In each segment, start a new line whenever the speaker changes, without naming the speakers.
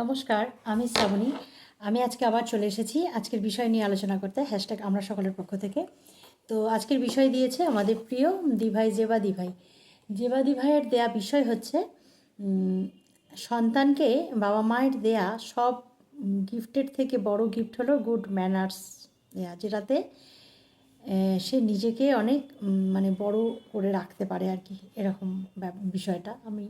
নমস্কার, আমি শ্রাবণী। আমি আজকে আবার চলে এসেছি আজকের বিষয় নিয়ে আলোচনা করতে হ্যাশট্যাগ আমরা সকলের পক্ষ থেকে। তো আজকের বিষয় দিয়েছে আমাদের প্রিয় দিভাই জেবা দিভাই। জেবা দিভাইয়ের দেয়া বিষয় হচ্ছে সন্তানকে বাবা মায়ের দেয়া সব গিফটের থেকে বড় গিফট হলো গুড ম্যানার্স দেয়া, যেটাতে সে নিজেকে অনেক মানে বড় করে রাখতে পারে আর কি, এরকম বিষয়টা আমি।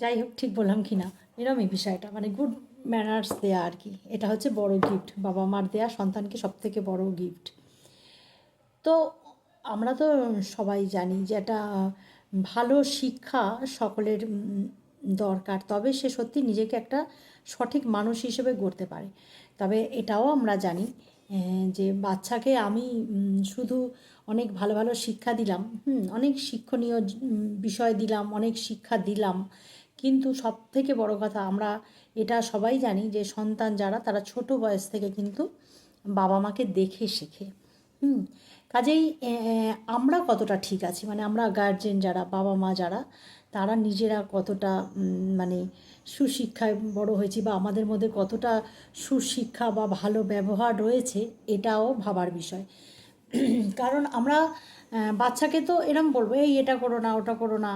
যাই হোক, ঠিক বললাম কি না এরমই বিষয়টা। মানে গুড ম্যানার্স দেয়া আর কি। এটা হচ্ছে বড় গিফট বাবা মার দেয়া সন্তানকে সব থেকে বড় গিফট তো আমরা তো সবাই জানি যে একটা ভালো শিক্ষা সকলের দরকার। তবে সে সত্যি নিজেকে একটা সঠিক মানুষ হিসেবে গড়তে পারে। তবে এটাও আমরা জানি যে বাচ্চাকে আমি শুধু অনেক ভালো ভালো শিক্ষা দিলাম, হুম, অনেক শিক্ষণীয় বিষয় দিলাম, অনেক শিক্ষা দিলাম কিন্তু সব থেকে বড় কথা, আমরা এটা সবাই জানি যে সন্তান যারা, তারা ছোট বয়স থেকে কিন্তু বাবা মাকে দেখে শেখে। হুম? কাজেই আমরা কতটা ঠিক আছি? মানে আমরা গার্জেন যারা বাবা মা যারা, তারা নিজেরা কতটা মানে সুশিক্ষায় বড় হয়েছি বা আমাদের মধ্যে কতটা সুশিক্ষা বা ভালো ব্যবহার রয়েছে, এটাও ভাবার বিষয়। কারণ আমরা বাচ্চাকে তো এরম বলব, এই এটা করো না, ওটা করো না।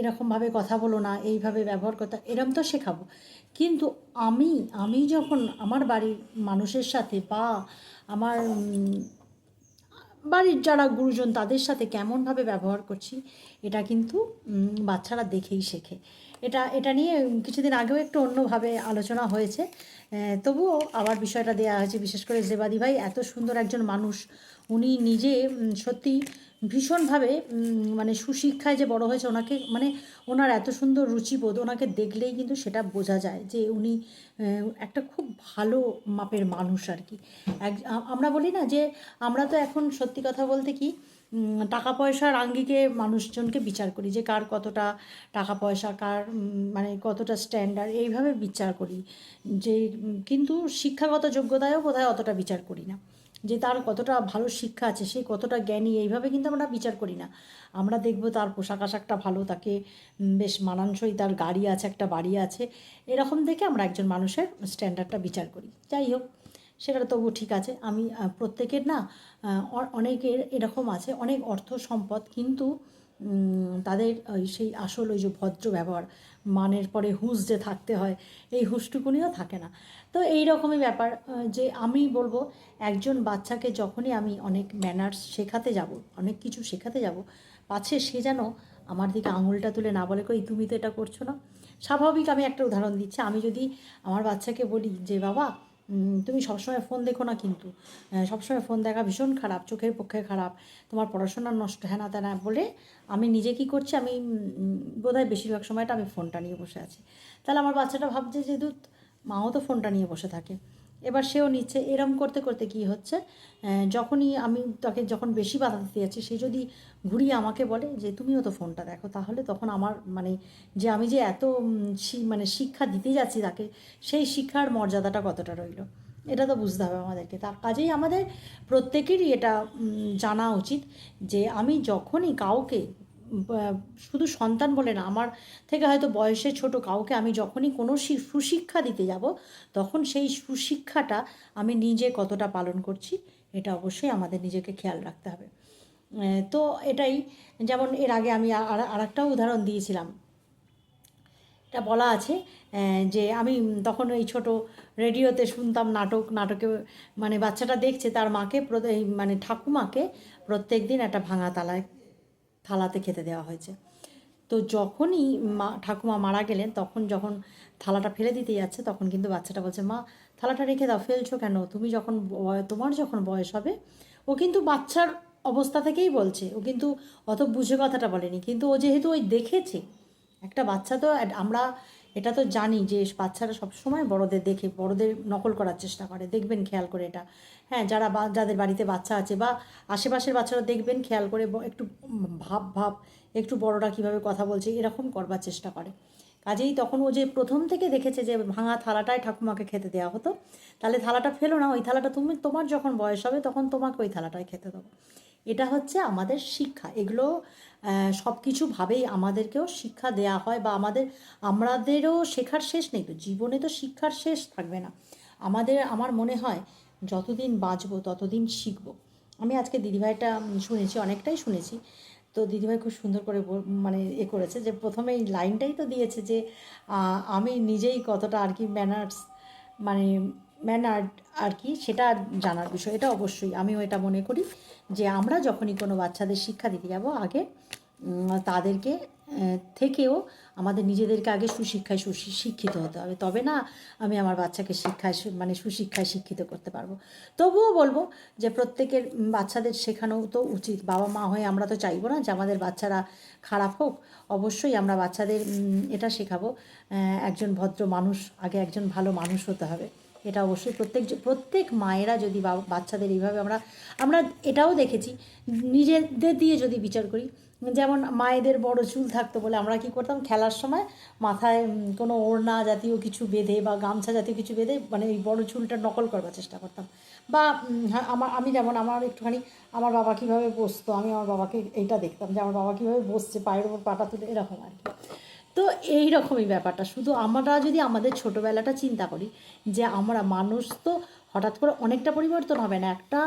এরকমভাবে কথা বলো না, এইভাবে ব্যবহার করতে এরম তো শেখাবো। কিন্তু আমি আমি যখন আমার বাড়ির মানুষের সাথে বা আমার বাড়ির যারা গুরুজন তাদের সাথে কেমনভাবে ব্যবহার করছি, এটা কিন্তু বাচ্চারা দেখেই শেখে। এটা এটা নিয়ে কিছুদিন আগেও একটু অন্যভাবে আলোচনা হয়েছে। তবুও আবার বিষয়টা দেওয়া হয়েছে, বিশেষ করে জেবাদি ভাই এত সুন্দর একজন মানুষ, উনি নিজে সত্যি ভীষণভাবে মানে সুশিক্ষায় যে বড় হয়েছে, ওনাকে মানে ওনার এত সুন্দর রুচিবোধ, ওনাকে দেখলেই কিন্তু সেটা বোঝা যায় যে উনি একটা খুব ভালো মাপের মানুষ আর কি। এক আমরা বলি না যে, আমরা তো এখন সত্যি কথা বলতে কি টাকা পয়সার আঙ্গিকে মানুষজনকে বিচার করি, যে কার কতটা টাকা পয়সা, কার মানে কতটা স্ট্যান্ডার্ড, এইভাবে বিচার করি। যে, কিন্তু শিক্ষাগত যোগ্যতায়ও বোধহয় অতটা বিচার করি না। যে তার কতটা ভালো শিক্ষা আছে, সে কতটা জ্ঞানী, এইভাবে কিন্তু আমরা বিচার করি না। আমরা দেখব তার পোশাক আশাকটা ভালো, তাকে বেশ মানানসই তার গাড়ি আছে, একটা বাড়ি আছে। এরকম দেখে আমরা একজন মানুষের স্ট্যান্ডার্ডটা বিচার করি। যাই হোক, সেটা তবু ঠিক আছে। আমি প্রত্যেকের না অনেকের এরকম আছে, অনেক অর্থ সম্পদ, কিন্তু তাদের, ওই সেই আসল, ওই যে ভদ্র ব্যবহার, মানের পরে হুঁশ যে থাকতে হয়, এই হুঁশটুকুনিও থাকে না। তো এই রকমই ব্যাপার যে আমি বলব, একজন বাচ্চাকে যখনই আমি অনেক ম্যানার্স শেখাতে যাব, অনেক কিছু শেখাতে যাব, পাছে সে যেন আমার দিকে আঙুলটা তুলে না বলে, কই, তুমি তো এটা করছ না? স্বাভাবিক আমি একটা উদাহরণ দিচ্ছি, আমি যদি আমার বাচ্চাকে বলি যে, বাবা তুমি সবসময় ফোন দেখো না কিন্তু। সবসময় ফোন দেখা ভীষণ খারাপ, চোখের পক্ষে খারাপ। তোমার পড়াশোনা নষ্ট হ্যাঁ না বলে আমি নিজে কি করছি, আমি বোধ বোধহয় বেশিরভাগ সময়টা আমি ফোনটা নিয়ে বসে আছি। তাহলে আমার বাচ্চাটা ভাবছে যে, দুধ, মাও তো ফোনটা নিয়ে বসে থাকে। এবার সেও নিচ্ছে। এরম করতে করতে কি হচ্ছে? যখনই আমি তাকে যখন বেশি বাধা দিতে যাচ্ছি, সে যদি ঘুরিয়ে আমাকে বলে যে, তুমিও তো ফোনটা দেখো, তাহলে তখন আমার মানে যে আমি যে এত মানে শিক্ষা দিতে যাচ্ছি তাকে, সেই শিক্ষার মর্যাদাটা কতটা রইল? এটা তো বুঝতে হবে আমাদেরকে। তার কাজেই আমাদের প্রত্যেকেরই এটা জানা উচিত যে, আমি যখনই কাউকে শুধু সন্তান বলে না, আমার থেকে হয়তো বয়সে ছোট কাউকে আমি যখনই কোনো সুশিক্ষা দিতে যাব, তখন সেই সুশিক্ষাটা আমি নিজে কতটা পালন করছি, এটা অবশ্যই আমাদের নিজেকে খেয়াল রাখতে হবে। তো এটাই, যেমন এর আগে আমি আর একটাও উদাহরণ দিয়েছিলাম। এটা বলা আছে যে আমি তখন ওই ছোট রেডিওতে শুনতাম নাটক, নাটকে মানে বাচ্চাটা দেখছে, তার মাকে মানে ঠাকুমাকে প্রত্যেক দিন একটা ভাঙা তালায় থালাতে খেতে দেওয়া হয়েছে। তো যখনই মা, ঠাকুমা মারা গেলেন, তখন যখন থালাটা ফেলে দিতে যাচ্ছে, তখন কিন্তু বাচ্চাটা বলছে, মা, থালাটা রেখে দাও, ফেলছো কেন? তুমি যখন তোমার যখন বয়স হবে, ও কিন্তু বাচ্চার অবস্থা থেকেই বলছে। ও কিন্তু অত বুঝে কথাটা বলেনি। কিন্তু ও যেহেতু ওই দেখেছে, একটা বাচ্চা তো, আমরা এটা তো জানি যে বাচ্চারা সবসময় বড়দের দেখে, বড়দের নকল করার চেষ্টা করে। দেখবেন খেয়াল করে এটা। হ্যাঁ যারা বা, যাদের বাড়িতে বাচ্চা আছে বা আশেপাশের বাচ্চারা দেখবেন খেয়াল করে একটু ভাব ভাব, একটু বড়রা কীভাবে কথা বলছে এরকম করবার চেষ্টা করে। কাজেই তখন ও যে প্রথম থেকে দেখেছে যে ভাঙা থালাটায় ঠাকুমাকে খেতে দেওয়া হতো, তাহলে থালাটা ফেলো না, ওই থালাটা তুমি, তোমার যখন বয়স হবে তখন তোমাকে ওই থালাটায় খেতে দেবো। এটা হচ্ছে আমাদের শিক্ষা। এগুলো সব কিছুভাবেই আমাদেরকেও শিক্ষা দেয়া হয় বা আমাদের, আমাদেরও শেখার শেষ নেই তো। জীবনে তো শিক্ষার শেষ থাকবে না। আমাদের, আমার মনে হয় যতদিন বাঁচবো, ততদিন শিখব। আমি আজকে দিদিভাইটা শুনেছি, অনেকটাই শুনেছি। তো দিদিভাই খুব সুন্দর করে মানে এ করেছে যে প্রথমে এই লাইনটাই তো দিয়েছে যে আমি নিজেই কতটা আর কি ম্যানার্স মানে ম্যানার্ড আর কি, সেটা জানার বিষয়, এটা অবশ্যই। আমিও এটা মনে করি যে আমরা যখনই কোনো বাচ্চাদের শিক্ষা দিতে যাব, আগে তাদেরকে থেকেও আমাদের নিজেদেরকে আগে সুশিক্ষায় সুশি- শিক্ষিত হতে হবে। তবে না, আমি আমার বাচ্চাকে শিক্ষায় মানে সুশিক্ষায় শিক্ষিত করতে পারব। তবুও বলব যে প্রত্যেকের বাচ্চাদের শেখানো তো উচিত। বাবা মা হয়ে আমরা তো চাইব না যে আমাদের বাচ্চারা খারাপ হোক। অবশ্যই আমরা বাচ্চাদের এটা শেখাবো। একজন ভদ্র মানুষ, আগে একজন ভালো মানুষ হতে হবে। এটা অবশ্যই প্রত্যেক প্রত্যেক মায়েরা যদি বাচ্চাদের এইভাবে আমরা আমরা এটাও দেখেছি নিজেদের দিয়ে যদি বিচার করি যেমন মায়েদের বড় চুল থাকতো বলে আমরা কি করতাম খেলার সময় মাথায় কোনো ওড়না জাতীয় কিছু বেঁধে বা গামছা জাতীয় কিছু বেঁধে মানে এই বড় চুলটা নকল করবার চেষ্টা করতাম। বা হ্যাঁ, আমার আমি যেমন আমার একটুখানি আমার বাবা কীভাবে বসতো আমি আমার বাবাকে এইটা দেখতাম যে আমার বাবা কীভাবে বসছে পায়ের ওপর পাটা তুলে এরকম আর কি। তো এই রকমই ব্যাপারটা। শুধু আমরা যদি আমাদের ছোটোবেলাটা চিন্তা করি যে আমরা মানুষ তো হঠাৎ করে অনেকটা পরিবর্তন হবে না। একটা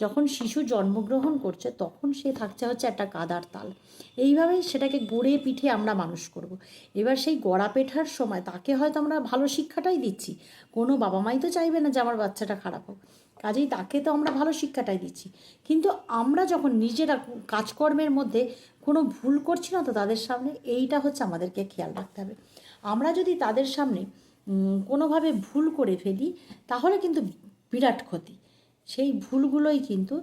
যখন শিশু জন্মগ্রহণ করছে তখন সে থাকছে হচ্ছে একটা কাদার তাল। এইভাবেই সেটাকে গড়ে পিঠে আমরা মানুষ করব। এবার সেই গড়া পেঠার সময় তাকে হয়তো আমরা ভালো শিক্ষাটাই দিচ্ছি। কোনো বাবা মাই তো চাইবে না যে আমার বাচ্চাটা খারাপ হোক। কাজেই তাকে তো আমরা ভালো শিক্ষাটাই দিচ্ছি। কিন্তু আমরা যখন নিজেরা কাজকর্মের মধ্যে কোনো ভুল করছি না তো তাদের সামনে, এইটা হচ্ছে আমাদেরকে খেয়াল রাখতে হবে। আমরা যদি তাদের সামনে কোনোভাবে ভুল করে ফেলি, তাহলে কিন্তু বিরাট ক্ষতি। সেই ভুলগুলোই কিন্তু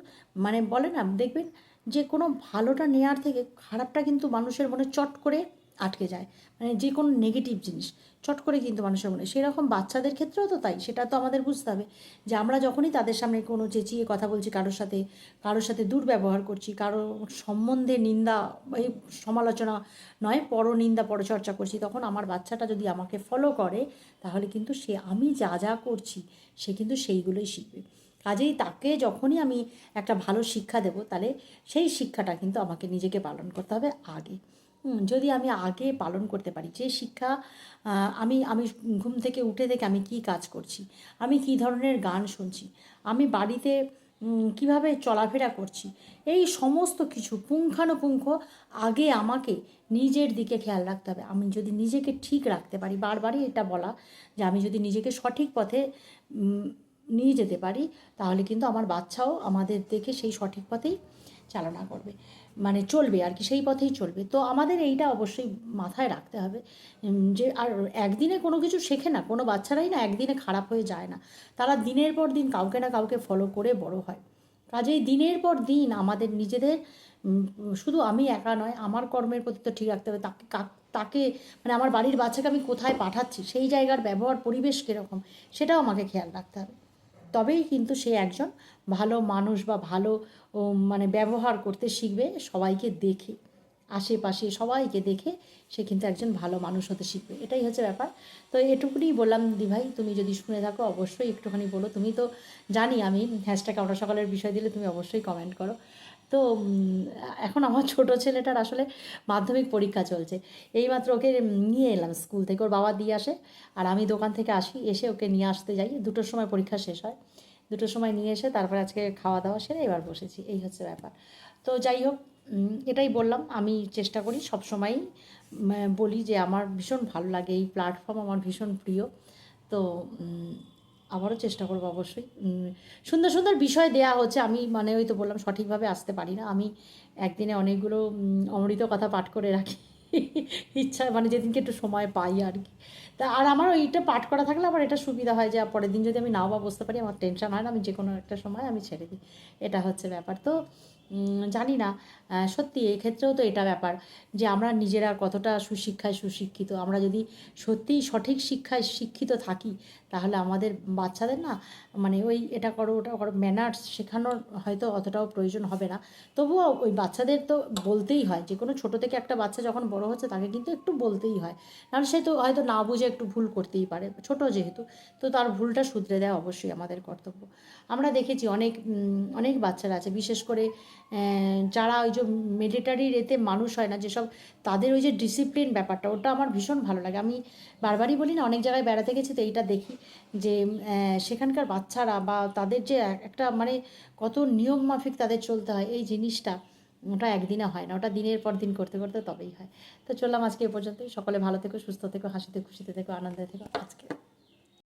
মানে বলে না, দেখবেন যে কোনো ভালোটা নেওয়ার থেকে খারাপটা কিন্তু মানুষের মনে চট করে আটকে যায়। মানে যে কোনো নেগেটিভ জিনিস। চট করে কিন্তু মানুষের মনে সেরকম বাচ্চাদের ক্ষেত্রেও তো তাই। সেটা তো আমাদের বুঝতে হবে। যে আমরা যখনই তাদের সামনে কোনো চেঁচিয়ে কথা বলছি কারোর সাথে কারোর সাথে দুর্ব্যবহার করছি, কারও সম্বন্ধে নিন্দা এই সমালোচনা নয় পর পরনিন্দা, পরচর্চা করছি, তখন আমার বাচ্চাটা যদি আমাকে ফলো করে, তাহলে কিন্তু সে আমি যা যা করছি, সে কিন্তু সেইগুলোই শিখবে। কাজেই তাকে যখনই আমি একটা ভালো শিক্ষা দেব, তাহলে সেই শিক্ষাটা কিন্তু আমাকে নিজেকে পালন করতে হবে আগে। যদি আমি আগে পালন করতে পারি, যে শিক্ষা আমি আমি ঘুম থেকে উঠে থেকে আমি কি কাজ করছি, আমি কি ধরনের গান শুনছি, আমি বাড়িতে কীভাবে চলাফেরা করছি, এই সমস্ত কিছু পুঙ্খানুপুঙ্খ আগে আমাকে নিজের দিকে খেয়াল রাখতে হবে। আমি যদি নিজেকে ঠিক রাখতে পারি, বারবারই এটা বলা, যে আমি যদি নিজেকে সঠিক পথে নিয়ে যেতে পারি, তাহলে কিন্তু আমার বাচ্চাও আমাদের দেখে সেই সঠিক পথেই চালনা করবে। মানে চলবে আর কি, সেই পথেই চলবে। তো আমাদের এইটা অবশ্যই মাথায় রাখতে হবে যে আর একদিনে কোনো কিছু শেখে না, কোনো বাচ্চারাই না একদিনে খারাপ হয়ে যায় না। তারা দিনের পর দিন কাউকে না কাউকে ফলো করে বড় হয়। কাজেই দিনের পর দিন আমাদের নিজেদের শুধু আমি একা নয়, আমার কর্মের প্রতি তো ঠিক রাখতে হবে। তাকে তাকে মানে আমার বাড়ির বাচ্চাকে আমি কোথায় পাঠাচ্ছি, সেই জায়গার ব্যবহার, পরিবেশ কীরকম, সেটাও আমাকে খেয়াল রাখতে হবে। তবেই কিন্তু সে একজন ভালো মানুষ বা ভালো মানে ব্যবহার করতে শিখবে, সবাইকে দেখে, আশেপাশে সবাইকে দেখে সে কিন্তু একজন ভালো মানুষ হতে শিখবে। এটাই হচ্ছে ব্যাপার। তো এটুকুনি বললাম দিভাই, তুমি যদি শুনে থাকো অবশ্যই একটুখানি বলো। তুমি তো জানি আমি হ্যাশট্যাগ আমরা সকালের বিষয় দিলে তুমি অবশ্যই কমেন্ট করো। তো এখন আমার ছোট ছেলেটার আসলে মাধ্যমিক পরীক্ষা চলছে। এইমাত্র ওকে নিয়ে এলাম স্কুল থেকে। ওর বাবা দিয়ে আসে আর আমি দোকান থেকে আসি। এসে ওকে নিয়ে আসতে যাই। দুটোর সময় পরীক্ষা শেষ হয়। দুটোর সময় নিয়ে এসে তারপরে আজকে খাওয়া দাওয়া সেরে এবার বসেছি। এই হচ্ছে ব্যাপার। তো যাই হোক এটাই বললাম। আমি চেষ্টা করি সব সময়ই বলি যে আমার ভীষণ ভালো লাগে। এই প্ল্যাটফর্ম আমার ভীষণ প্রিয়। তো আবারও চেষ্টা করব অবশ্যই। সুন্দর সুন্দর বিষয় দেয়া হচ্ছে। আমি মানে ওই তো বললাম সঠিকভাবে আসতে পারি না। আমি একদিনে অনেকগুলো অমৃত কথা পাঠ করে রাখি। ইচ্ছা মানে যেদিনকে একটু সময় পাই আর কি। তা আর আমার ওইটা পাঠ করা থাকলে আমার এটা সুবিধা হয় যে পরের দিন যদি আমি নাও বা বসতে পারি, আমার টেনশন হয় না, আমি যে কোনো একটা সময় আমি ছেড়ে দিই। এটা হচ্ছে ব্যাপার। তো জানি না সত্যি এক্ষেত্রেও তো এটা ব্যাপার যে, আমরা নিজেরা কতটা সুশিক্ষায় সুশিক্ষিত। আমরা যদি সত্যিই সঠিক শিক্ষায় শিক্ষিত থাকি, তাহলে আমাদের বাচ্চাদের না মানে ওই এটা করো, ওটা করো ম্যানার্স শেখানোর হয়তো অতটাও প্রয়োজন হবে না। তবুও ওই বাচ্চাদের তো বলতেই হয় যে কোনো ছোটো থেকে একটা বাচ্চা যখন বড় হচ্ছে, তাকে কিন্তু একটু বলতেই হয়। নাহলে সে তো হয়তো না বুঝে একটু ভুল করতেই পারে, ছোট যেহেতু, তো তার ভুলটা শুধরে দেওয়া অবশ্যই আমাদের কর্তব্য। আমরা দেখেছি অনেক অনেক বাচ্চারা আছে, বিশেষ করে যারা ওই যে মিলিটারির এতে মানুষ হয় না, যেসব তাদের ওই যে ডিসিপ্লিন ব্যাপারটা, ওটা আমার ভীষণ ভালো লাগে। আমি বারবারই বলি না, অনেক জায়গায় বেড়াতে গেছি তো এইটা দেখি যে সেখানকার বাচ্চারা বা তাদের যে একটা মানে কত নিয়ম মাফিক তাদের চলতে হয়, এই জিনিসটা ওটা একদিনে হয় না, ওটা দিনের পর দিন করতে করতে তবেই হয়। তো চললাম আজকে এ পর্যন্তই। সকলে ভালো থেকো, সুস্থ থেকো হাসিতে খুশিতে থেকো, আনন্দে থেকো। আজকে